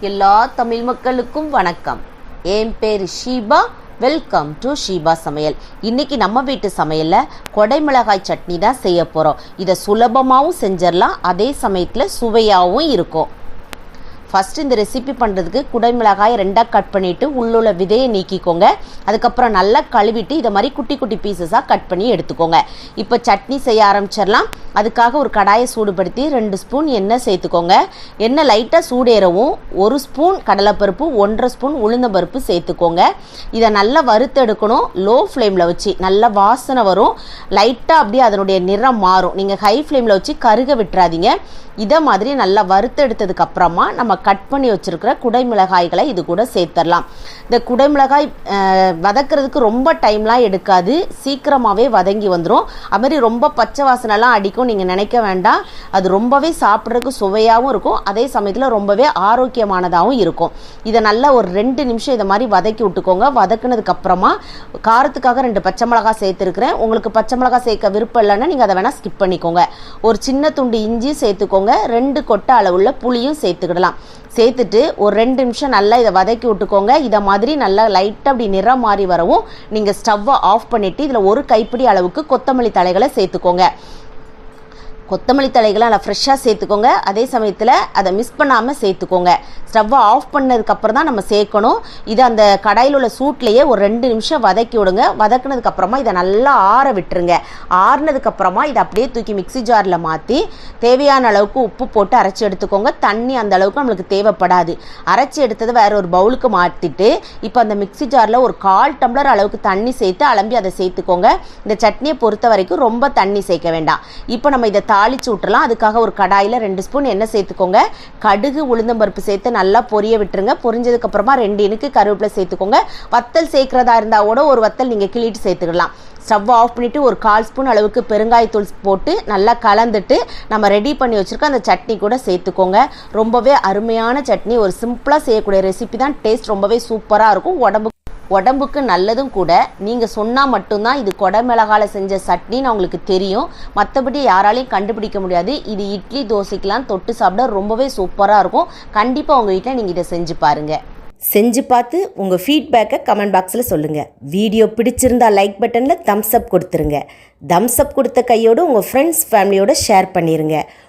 எல்லா தமிழ் மக்களுக்கும் வணக்கம். என் பேர் ஷீபா. வெல்கம் டு ஷீபா சமையல். இன்னைக்கு நம்ம வீட்டு சமையலில் கொடைமிளகாய் சட்னி தான் செய்ய போகிறோம் இதை சுலபமாகவும் செஞ்சிடலாம். அதே சமயத்தில் சுவையாகவும் இருக்கும். ஃபஸ்ட்டு இந்த ரெசிபி பண்ணுறதுக்கு குடை மிளகாய் ரெண்டாக கட் பண்ணிவிட்டு உள்ளுள்ள விதையை நீக்கிக்கோங்க. அதுக்கப்புறம் நல்லா கழுவிட்டு இதை மாதிரி குட்டி குட்டி பீசஸாக கட் பண்ணி எடுத்துக்கோங்க. இப்போ சட்னி செய்ய ஆரம்பிச்சிடலாம். அதுக்காக ஒரு கடாயை சூடுபடுத்தி ரெண்டு ஸ்பூன் எண்ணெய் சேர்த்துக்கோங்க. எண்ணெய் லைட்டாக சூடேறவும் ஒரு ஸ்பூன் கடலைப்பருப்பு ஒன்றரை ஸ்பூன் உளுந்தம்பருப்பு சேர்த்துக்கோங்க. இதை நல்லா வறுத்தெடுக்கணும் லோ ஃப்ளேமில் வச்சு நல்லா வாசனை வரும். லைட்டாக அப்படியே அதனுடைய நிறம் மாறும். நீங்கள் ஹை ஃப்ளேமில் வச்சு கருக விட்டுறாதீங்க. இதை மாதிரி நல்லா வறுத்தெடுத்ததுக்கு அப்புறமா நம்ம கட் பண்ணி வச்சுருக்கிற குடைமிளகாய்களை இது கூட சேர்த்துடலாம் இந்த குடைமிளகாய் வதக்கிறதுக்கு ரொம்ப டைம்லாம் எடுக்காது. சீக்கிரமாகவே வதங்கி வந்துடும் அதுமாதிரி ரொம்ப பச்சை வாசனைலாம் அடிக்கும். நீங்கள் நினைக்க வேண்டாம். அது ரொம்பவே சாப்பிட்றதுக்கு சுவையாகவும் இருக்கும். அதே சமயத்தில் ரொம்பவே ஆரோக்கியமானதாகவும் இருக்கும். இதை நல்லா ஒரு ரெண்டு நிமிஷம் இதை மாதிரி வதக்கி விட்டுக்கோங்க. வதக்குனதுக்கு அப்புறமா காரத்துக்காக ரெண்டு பச்சை மிளகாய் சேர்த்துருக்குறேன். உங்களுக்கு பச்சை மிளகாய் சேர்க்க விருப்பம் இல்லைன்னா நீங்கள் அதை வேணால் ஸ்கிப் பண்ணிக்கோங்க. ஒரு சின்ன துண்டு இஞ்சி சேர்த்துக்கோங்க. ரெண்டு கொட்டை அளவுள்ள புளியும் சேர்த்துக்கிடலாம். சேர்த்துட்டு ஒரு ரெண்டு நிமிஷம் நல்லா இதை வதக்கி விட்டுக்கோங்க. இதை மாதிரி நல்லா லைட்டாக அப்படி நிறம் மாறி வரவும் நீங்கள் ஸ்டவ்வை ஆஃப் பண்ணிவிட்டு இதில் ஒரு கைப்பிடி அளவுக்கு கொத்தமல்லி தலைகளை சேர்த்துக்கோங்க. கொத்தமல்லி தலைகளை நல்லா ஃப்ரெஷ்ஷாக சேர்த்துக்கோங்க. அதே சமயத்தில் அதை மிஸ் பண்ணாமல் சேர்த்துக்கோங்க. ஸ்டவ்வை ஆஃப் பண்ணதுக்கப்புறம் தான் நம்ம சேர்க்கணும். இது அந்த கடாயில் உள்ள சூட்லேயே ஒரு ரெண்டு நிமிஷம் வதக்கி விடுங்க. வதக்குனதுக்கப்புறமா இதை நல்லா ஆற விட்டுருங்க. ஆறுனதுக்கப்புறமா இதை அப்படியே தூக்கி மிக்ஸி ஜாரில் மாற்றி தேவையான அளவுக்கு உப்பு போட்டு அரைச்சி எடுத்துக்கோங்க. தண்ணி அந்த அளவுக்கு நம்மளுக்கு தேவைப்படாது. அரைச்சி எடுத்ததை வேற ஒரு பவுலுக்கு மாற்றிட்டு இப்போ அந்த மிக்ஸி ஜாரில் ஒரு கால் டம்ளர் அளவுக்கு தண்ணி சேர்த்து அலம்பி அதை சேர்த்துக்கோங்க. இந்த சட்னியை பொறுத்த வரைக்கும் ரொம்ப தண்ணி சேர்க்க வேண்டாம். இப்போ நம்ம இதை தாளித்து விட்டுறலாம் அதுக்காக ஒரு கடாயில் ரெண்டு ஸ்பூன் எண்ணெய் சேர்த்துக்கோங்க. கடுகு உளுந்தம்பருப்பு சேர்த்து நல்லா பொரிய விட்டுருங்க. பொரிஞ்சதுக்கப்புறமா ரெண்டு இனுக்கு கருவேப்பிலை சேர்த்துக்கோங்க. வத்தல் சேர்க்குறதா இருந்தால் கூட ஒரு வத்தல் நீங்கள் கிளிட்டு சேர்த்துக்கலாம். ஸ்டவ் ஆஃப் பண்ணிவிட்டு ஒரு கால் ஸ்பூன் அளவுக்கு பெருங்காயத்தூள் போட்டு நல்லா கலந்துட்டு நம்ம ரெடி பண்ணி வச்சுருக்க அந்த சட்னி கூட சேர்த்துக்கோங்க. ரொம்பவே அருமையான சட்னி. ஒரு சிம்பிளாக செய்யக்கூடிய ரெசிபி தான். டேஸ்ட் ரொம்பவே சூப்பராக இருக்கும். உடம்பு உடம்புக்கு நல்லதும் கூட நீங்கள் சொன்னால் மட்டும்தான் இது கொடமிளகால செஞ்ச சட்னின்னு உங்களுக்கு தெரியும். மற்றபடி யாராலையும் கண்டுபிடிக்க முடியாது. இது இட்லி தோசைக்கெலாம் தொட்டு சாப்பிட ரொம்பவே சூப்பராக இருக்கும். கண்டிப்பாக உங்கள் வீட்டில் நீங்கள் இதை செஞ்சு பாருங்கள் செஞ்சு பார்த்து உங்கள் ஃபீட்பேக்கை கமெண்ட் பாக்ஸில் சொல்லுங்கள் வீடியோ பிடிச்சிருந்தா லைக் பட்டனில் தம்ஸ் அப் கொடுத்துருங்க. தம்ஸ் அப் கொடுத்த கையோடு உங்கள் ஃப்ரெண்ட்ஸ் ஃபேமிலியோட ஷேர் பண்ணிடுங்க